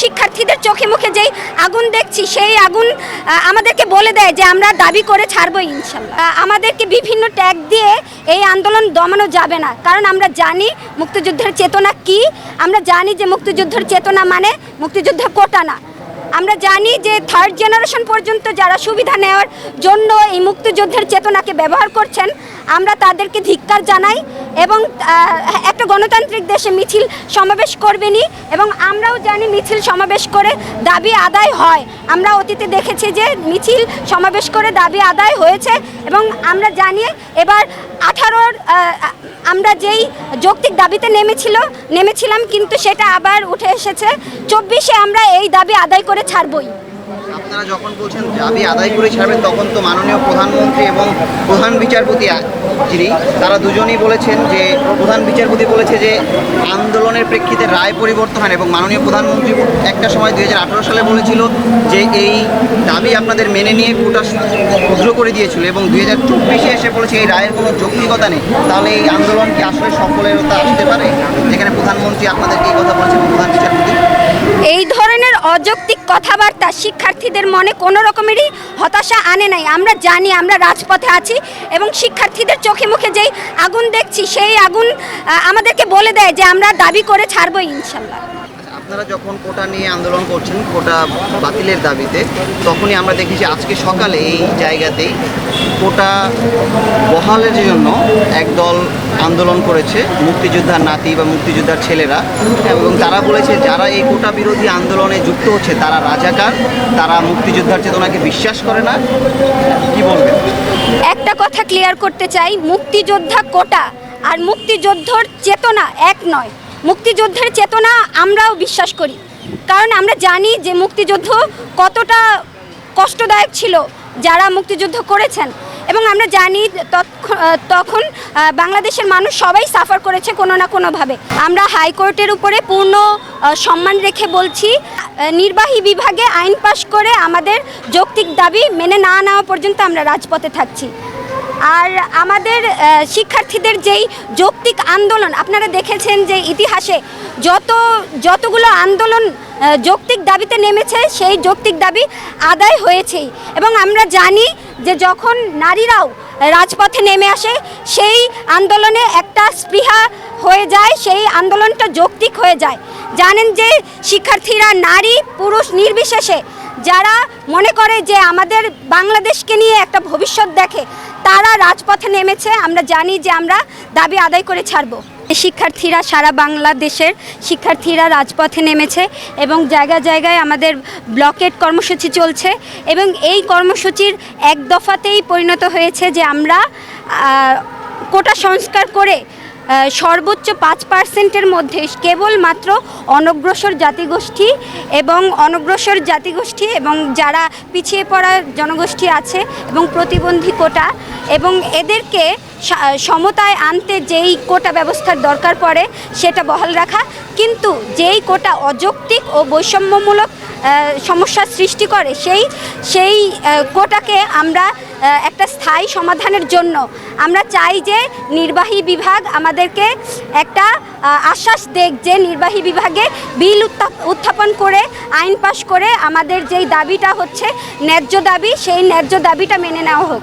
শিক্ষার্থীদের চোখে মুখে যেই আগুন দেখছি, সেই আগুন আমাদেরকে বলে দেয় যে আমরা দাবি করে ছাড়বো ইনশাল্লাহ। আমাদেরকে বিভিন্ন ট্যাগ দিয়ে এই আন্দোলন দমানো যাবে না। কারণ আমরা জানি মুক্তিযুদ্ধের চেতনা কি। আমরা জানি যে মুক্তিযুদ্ধের চেতনা মানে মুক্তিযুদ্ধ কোটা না। আমরা জানি যে থার্ড জেনারেশন পর্যন্ত যারা সুবিধা নেওয়ার জন্য এই মুক্তিযুদ্ধের চেতনাকে ব্যবহার করছেন, আমরা তাদেরকে ধিক্কার জানাই এবং একটা গণতান্ত্রিক দেশে মিছিল সমাবেশ করবেনি এবং আমরাও জানি মিছিল সমাবেশ করে দাবি আদায় হয়। আমরা অতীতে দেখেছি যে মিছিল সমাবেশ করে দাবি আদায় হয়েছে এবং আমরা জানি এবার আঠারোর আমরা যেই যৌক্তিক দাবিতে নেমেছিল, নেমেছিলাম কিন্তু সেটা আবার উঠে এসেছে। চব্বিশে আমরা এই দাবি আদায় করে ছাড়বই। আপনারা যখন বলছেন দাবি আদায় করে ছাড়বেন, তখন তো মাননীয় প্রধানমন্ত্রী এবং প্রধান বিচারপতি যিনি, তারা দুজনেই বলেছেন যে, প্রধান বিচারপতি বলেছে যে, আন্দোলনের প্রেক্ষিতে রায় পরিবর্তন হয় এবং মাননীয় প্রধানমন্ত্রী একটা সময় দুই হাজার আঠারো সালে বলেছিল যে, এই দাবি আপনাদের মেনে নিয়ে কোটা উদ্র করে দিয়েছিল এবং দুই হাজার চব্বিশে এসে বলেছে এই রায়ের কোনো যৌক্তিকতা নেই। তাহলে এই আন্দোলন কি আসলে সফলতা আসতে পারে? যেখানে প্রধানমন্ত্রী আপনাদেরকে এই কথা বলেছেন প্রধান বিচারপতি অযৌক্তিক কথাবার্তা শিক্ষার্থীদের মনে কোনো রকমেরই হতাশা আনে নাই। আমরা জানি, আমরা রাজপথে আছি এবং শিক্ষার্থীদের চোখে মুখে যেই আগুন দেখছি, সেই আগুন আমাদেরকে বলে দেয় যে আমরা দাবি করে ছাড়বো ইনশাল্লাহ। আপনারা যখন কোটা নিয়ে আন্দোলন করছেন, কোটা বাতিলের দাবিতে, তখনই আমরা দেখি যে আজকে সকালে এই জায়গাতেই কোটা বহালের জন্য একদল আন্দোলন করেছে মুক্তিযোদ্ধার নাতি বা মুক্তিযোদ্ধার ছেলেরা। এবং তারা বলেছে, যারা এই কোটা বিরোধী আন্দোলনে যুক্ত হচ্ছে, তারা রাজাকার, তারা মুক্তিযোদ্ধার চেতনাকে বিশ্বাস করে না। কি বলবেন? একটা কথা ক্লিয়ার করতে চাই, মুক্তিযোদ্ধা কোটা আর মুক্তিযোদ্ধার চেতনা এক নয়। মুক্তিযুদ্ধের চেতনা আমরাও বিশ্বাস করি। কারণ আমরা জানি যে মুক্তিযুদ্ধ কতটা কষ্টদায়ক ছিল যারা মুক্তিযুদ্ধ করেছেন। এবং আমরা জানি তখন বাংলাদেশের মানুষ সবাই সাফার করেছে কোনো না কোনোভাবে। আমরা হাইকোর্টের উপরে পূর্ণ সম্মান রেখে বলছি নির্বাহী বিভাগে আইন পাশ করে আমাদের যৌক্তিক দাবি মেনে না নেওয়া পর্যন্ত আমরা রাজপথে থাকছি। আর আমাদের শিক্ষার্থীদের যেই যৌক্তিক আন্দোলন, আপনারা দেখেছেন যে ইতিহাসে যত, যতগুলো আন্দোলন যৌক্তিক দাবিতে নেমেছে, সেই যৌক্তিক দাবি আদায় হয়েছেই এবং আমরা জানি যে যখন নারীরাও রাজপথে নেমে আসে, সেই আন্দোলনে একটা স্পৃহা হয়ে যায়, সেই আন্দোলনটা যৌক্তিক হয়ে যায়। জানেন যে শিক্ষার্থীরা নারী, পুরুষ নির্বিশেষে, যারা মনে করে যে আমাদের বাংলাদেশকে নিয়ে একটা ভবিষ্যৎ দেখে তারা রাজপথে নেমেছে, আমরা জানি যে আমরা দাবি আদায় করে ছাড়বো। শিক্ষার্থীরা সারা বাংলাদেশের শিক্ষার্থীরা রাজপথে নেমেছে এবং জায়গা জায়গায় আমাদের ব্লকেট কর্মসূচি চলছে এবং এই কর্মসূচির এক দফাতেই পরিণত হয়েছে যে আমরা কোটা সংস্কার করে সর্বোচ্চ পাঁচ পার্সেন্টের মধ্যে কেবলমাত্র অনগ্রসর জাতিগোষ্ঠী এবং অনগ্রসর জাতিগোষ্ঠী এবং যারা পিছিয়ে পড়া জনগোষ্ঠী আছে এবং প্রতিবন্ধী কোটা এবং এদেরকে সমতায় আনতে যেই কোটা ব্যবস্থার দরকার পড়ে সেটা বহাল রাখা। কিন্তু যেই কোটা অযৌক্তিক ও বৈষম্যমূলক আহ, সমস্যার সৃষ্টি করে সেই সেই কোটাকে আমরা একটা স্থায়ী সমাধানের জন্য আমরা চাই যে নির্বাহী বিভাগ আমাদেরকে একটা আশ্বাস দেখ যে নির্বাহী বিভাগে বিল উত্থাপ- উত্থাপন করে আইন পাশ করে আমাদের যেই দাবিটা হচ্ছে ন্যায্য দাবি সেই ন্যায্য দাবিটা মেনে নেওয়া হোক।